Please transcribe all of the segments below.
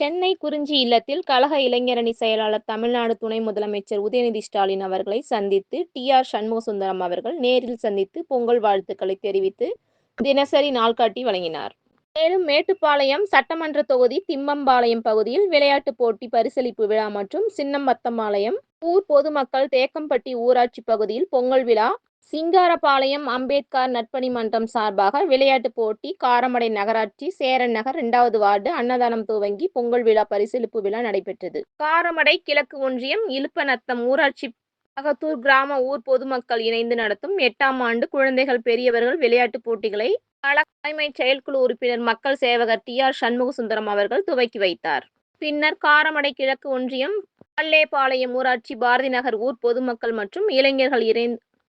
சென்னை குறிஞ்சி இல்லத்தில் கழக இளைஞரணி செயலாளர் தமிழ்நாடு துணை முதலமைச்சர் உதயநிதி ஸ்டாலின் அவர்களை சந்தித்து டி. ஆர். சண்முகசுந்தரம் அவர்கள் நேரில் சந்தித்து பொங்கல் வாழ்த்துக்களை தெரிவித்து தினசரி நாள்காட்டி வழங்கினார். மேலும் மேட்டுப்பாளையம் சட்டமன்ற தொகுதி திம்மம்பாளையம் பகுதியில் விளையாட்டுப் போட்டி பரிசளிப்பு விழா மற்றும் சின்னம்பத்தம்பாளையம் ஊர் பொதுமக்கள் தேக்கம்பட்டி ஊராட்சி பகுதியில் பொங்கல் விழா சிங்காரபாளையம் அம்பேத்கர் நட்பணி மன்றம் சார்பாக விளையாட்டுப் போட்டி காரமடை நகராட்சி சேரன் நகர் இரண்டாவது வார்டு அன்னதானம் துவங்கி பொங்கல் விழா பரிசளிப்பு விழா நடைபெற்றது. காரமடை கிழக்கு ஒன்றியம் இழுப்பநத்தம் ஊராட்சி அகத்தூர் கிராம ஊர் பொதுமக்கள் இணைந்து நடத்தும் எட்டாம் ஆண்டு குழந்தைகள் பெரியவர்கள் விளையாட்டுப் போட்டிகளை தலைமை தலைமைச் செயற்குழு உறுப்பினர் மக்கள் சேவகர் டி ஆர் சண்முகசுந்தரம் அவர்கள் துவக்கி வைத்தார். பின்னர் காரமடை கிழக்கு ஒன்றியம் பல்லேபாளையம் ஊராட்சி பாரதி நகர் ஊர் பொதுமக்கள் மற்றும் இளைஞர்கள்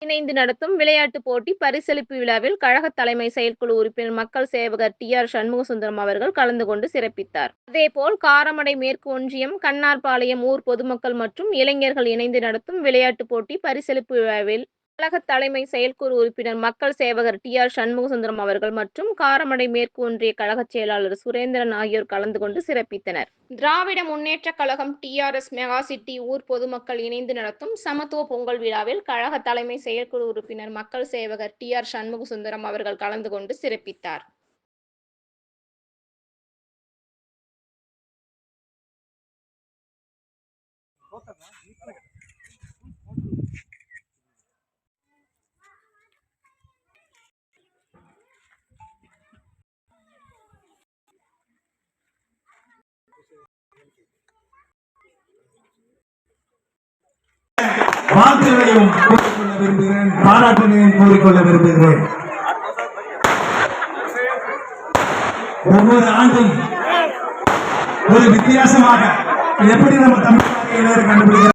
இணைந்து நடத்தும் விளையாட்டுப் போட்டி பரிசளிப்பு விழாவில் கழக தலைமை செயற்குழு உறுப்பினர் மக்கள் சேவகர் டி ஆர் சண்முகசுந்தரம் அவர்கள் கலந்து கொண்டு சிறப்பித்தார். அதேபோல் காரமடை மேற்கு ஒன்றியம் கண்ணார்பாளையம் ஊர் பொதுமக்கள் மற்றும் இளைஞர்கள் இணைந்து நடத்தும் விளையாட்டுப் போட்டி பரிசளிப்பு விழாவில் கழக தலைமை செயற்குழு உறுப்பினர் மக்கள் சேவகர் டி ஆர் சண்முகசுந்தரம் அவர்கள் மற்றும் காரமடை மேற்கு ஒன்றிய கழக செயலாளர் சுரேந்திரன் ஆகியோர் கலந்து கொண்டு சிறப்பித்தனர். Dravida Munnetra Kazhagam TRS mega city ஊர் பொதுமக்கள் இணைந்து நடத்தும் சமத்துவ பொங்கல் விழாவில் கழக தலைமை செயற்குழு உறுப்பினர் மக்கள் சேவகர் டி ஆர் சண்முகசுந்தரம் அவர்கள் கலந்து கொண்டு சிறப்பித்தார். வாழ்த்துகளையும் கூறிக்கொள்ள விரும்புகிறேன். பாராட்டுகளையும் கூறிக்கொள்ள விரும்புகிறேன். ஒவ்வொரு ஆண்டும் ஒரு வித்தியாசமாக எப்படி நம்ம தமிழ் இளைஞர் கண்டுபிடிக்கிறோம்